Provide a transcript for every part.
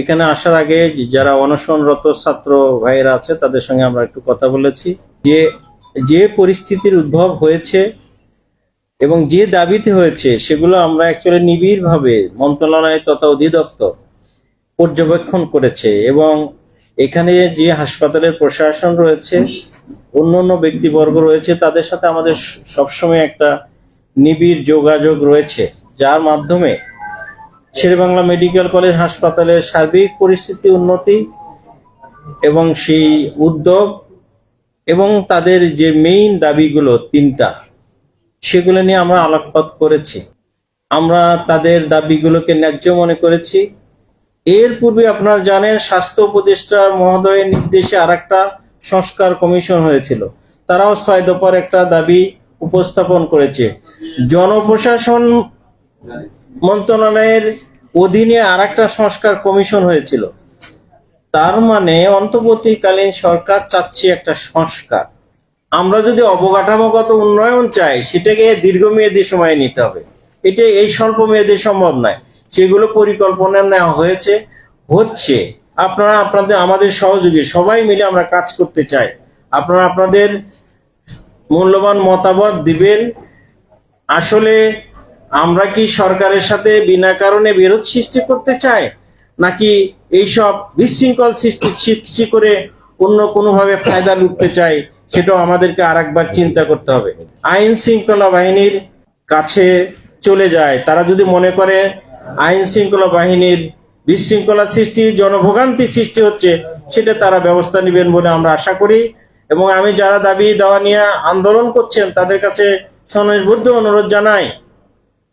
এখানে আসার আগে যারা অনশনরত ছাত্র ভাইয়েরা আছে, তাদের সঙ্গে আমরা একটু কথা বলেছি। যে যে পরিস্থিতির উদ্ভব হয়েছে এবং যে দাবিতে হয়েছে, সেগুলো আমরা অ্যাকচুয়ালি নিবিড়ভাবে মন্ত্রণালয় তথা অধিদপ্তর পর্যবেক্ষণ করেছে এবং এখানে যে হাসপাতালের প্রশাসন রয়েছে, অন্য অন্য ব্যক্তিবর্গ রয়েছে, তাদের সাথে আমাদের সবসময় একটা নিবিড় যোগাযোগ রয়েছে, যার মাধ্যমে শেরেবাংলা মেডিকেল কলেজ হাসপাতালের সার্বিক পরিস্থিতি উন্নতি এবং সেই উদ্যোগ এবং তাদের যে মেইন দাবিগুলো তিনটা, সেগুলো নিয়ে আমরা আলোকপাত করেছি। আমরা তাদের দাবিগুলোকে ন্যায্য মনে করেছি। এর পূর্বে আপনারা জানেন, স্বাস্থ্য উপদেষ্টা মহোদয়ের নির্দেশে আর একটা সংস্কার কমিশন হয়েছিল। তারাও ছয় দফার একটা দাবি উপস্থাপন করেছে। জনপ্রশাসন মন্ত্রণালয়ের অধীনে আর একটা সংস্কার কমিশন হয়েছিল। তার মানে অন্তর্বর্তীকালীন সরকার চাচ্ছে একটা সংস্কার। আমরা যদি অবকাঠামোগত উন্নয়ন চাই, সেটাকে দীর্ঘমেয়াদী সময়ে নিতে হবে। এটা এই স্বল্প মেয়াদে সম্ভব নয়। সেগুলো পরিকল্পনা নেওয়া হয়েছে। হচ্ছে, আপনারা আপনাদের, আমাদের সহযোগী, সবাই মিলে আমরা কাজ করতে চাই। আপনারা আপনাদের মূল্যবান মতামত দিবেন। আসলে আমরা কি সরকারের সাথে বিনা কারণে বিরোধ সৃষ্টি করতে চাই? নাকি এইসব বিশৃঙ্খল সৃষ্টি সৃষ্টি করে অন্য কোনোভাবে ফায়দা লুটতে চাই? সেটাও আমাদেরকে আরেকবার চিন্তা করতে হবে। আইন শৃঙ্খলা বাহিনীর কাছে চলে যায়। তারা যদি মনে করে আইন শৃঙ্খলা বাহিনীর বিশৃঙ্খলা সৃষ্টি, জনভোগান্তি সৃষ্টি হচ্ছে, সেটা তারা ব্যবস্থা নেবেন বলে আমরা আশা করি। এবং আমি যারা দাবি দেওয়া নিয়ে আন্দোলন করছেন, তাদের কাছে সনজবদ্ধ অনুরোধ জানাই।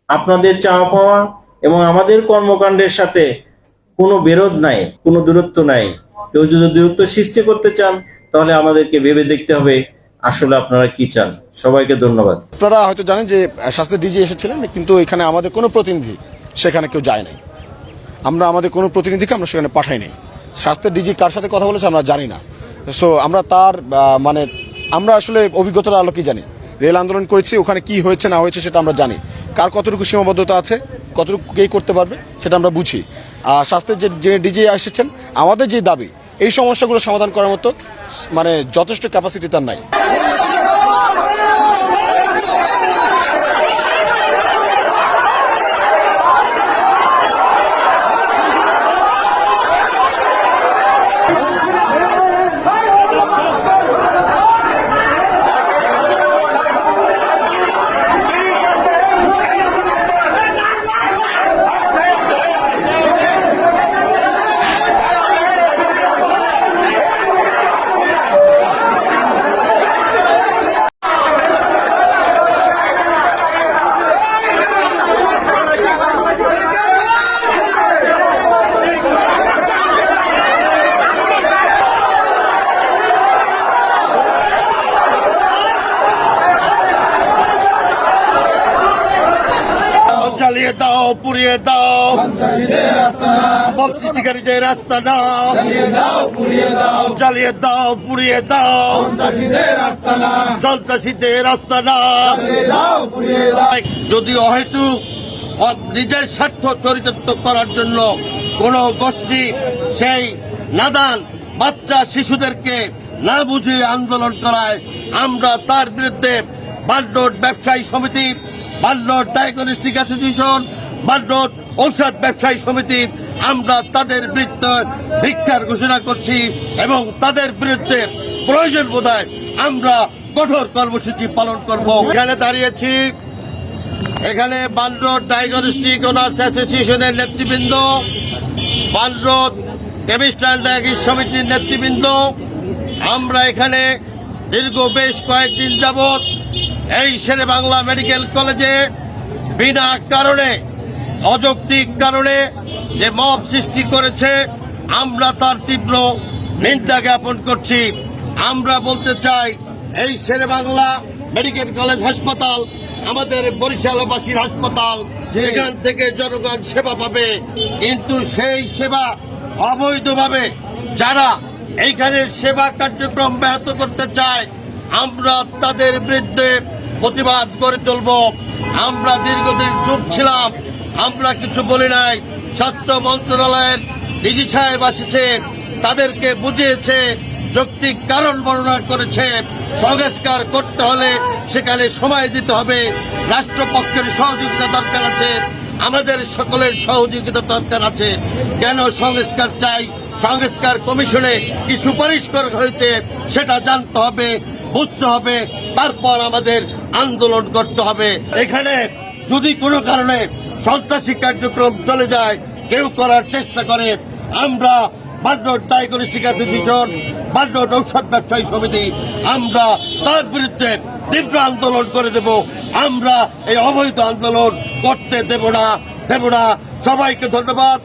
আপনাদের চাওয়া পাওয়া এবং আমাদের কর্মকাণ্ডের সাথে কোনো বিরোধ নাই, কোনো দূরত্ব নাই। কেউ যদি দূরত্ব সৃষ্টি করতে চান, তাহলে আমাদেরকে ভেবে দেখতে হবে আসলে আপনারা কি চান। সবাইকে ধন্যবাদ। আপনারা হয়তো জানেন যে স্বাস্থ্য ডিজি এসেছিলেন, কিন্তু এখানে আমাদের কোনো প্রতিনিধি সেখানে কেউ যায় নাই। আমরা আমাদের কোনো প্রতিনিধিকে আমরা সেখানে পাঠাই নাই। স্বাস্থ্যের ডিজি কার সাথে কথা বলেছে আমরা জানি না। সো আমরা তার মানে আমরা আসলে অভিজ্ঞতার আলোকেই জানি? রেল আন্দোলন করেছি, ওখানে কি হয়েছে না হয়েছে সেটা আমরা জানি। কার কতটুকু সীমাবদ্ধতা আছে কতটুকু কে করতে পারবে, সেটা আমরা বুঝি। আর স্বাস্থ্যের যে যে ডিজে এসেছেন, আমাদের যে দাবি, এই সমস্যাগুলো সমাধান করার মতো মানে যথেষ্ট ক্যাপাসিটি তার নাই। জ্বালিয়ে দাও পুড়িয়ে দাও। বম সৃষ্টিকারীদের রাস্তা দাও জ্বালিয়ে দাও। পুড়িয়ে দাও। সন্ত্রাসীদের রাস্তা দাও যদি অ- নিজের স্বার্থ চরিতার্থ করার জন্য কোন গোষ্ঠী সেই নাদান বাচ্চা শিশুদেরকে না বুঝিয়ে আন্দোলন করায় আমরা তার বিরুদ্ধে বান্ডোট ব্যবসায়ী সমিতি বান্ডোট ডায়াগনস্টিক অ্যাসোসিয়েশন বান্ডোট ঔষধ ব্যবসায়ী সমিতি, আমরা তাদের বিরুদ্ধে ভিক্ষার ঘোষণা করছি এবং তাদের বিরুদ্ধে প্রয়োজন বোধহয় আমরা কঠোর কর্মসূচি পালন করব। এখানে দাঁড়িয়েছি। এখানে বানরোড ডায়াগনস্টিক অনার্স অ্যাসোসিয়েশনের নেতৃবৃন্দ বানরোড কেমিস্ট অ্যান্ড ডায়াগিস সমিতির নেতৃবৃন্দ। আমরা এখানে দীর্ঘ বেশ কয়েকদিন যাবৎ এই শেরে বাংলা মেডিকেল কলেজে বিনা কারণে অযৌক্তিক কারণে যে মব সৃষ্টি করেছে আমরা তার তীব্র নিন্দা জ্ঞাপন করছি। আমরা বলতে চাই এই শেরে বাংলা মেডিকেল কলেজ হাসপাতাল আমাদের বরিশালবাসীর হাসপাতাল যেখান থেকে জনগণ সেবা পাবে। কিন্তু সেই সেবা অবৈধভাবে যারা এইখানে সেবা কার্যক্রম ব্যাহত করতে চায় আমরা তাদের বিরুদ্ধে প্রতিবাদ করে চলব। আমরা দীর্ঘদিন চুপ ছিলাম। আমরা কিছু বলি নাই। স্বাস্থ্য মন্ত্রণালয়ের ডিজি সাহেব আসছে, তাদেরকে বুঝিয়েছে, যৌক্তিক কারণ বর্ণনা করেছে। সংস্কার করতে হলে সেখানে সময় দিতে হবে। রাষ্ট্রপক্ষের সহযোগিতা দরকার আছে। আমাদের সকলের সহযোগিতা দরকার আছে। কেন সংস্কার চাই? সংস্কার কমিশনে কি সুপারিশ করা হয়েছে সেটা জানতে হবে। বুঝতে হবে, তারপর আমাদের আন্দোলন করতে হবে। এখানে যদি কোনো কারণে সন্ত্রাসী কার্যক্রম চলে যায়, কেউ করার চেষ্টা করে, আমরা বাড্ডর ডায়াগনস্টিক অ্যাসোসিয়েশন বাড্ডর ঔষধ ব্যবসায়ী সমিতি, আমরা তার বিরুদ্ধে তীব্র আন্দোলন করে দেব। আমরা এই অবৈধ আন্দোলন করতে দেব না দেব না। সবাইকে ধন্যবাদ।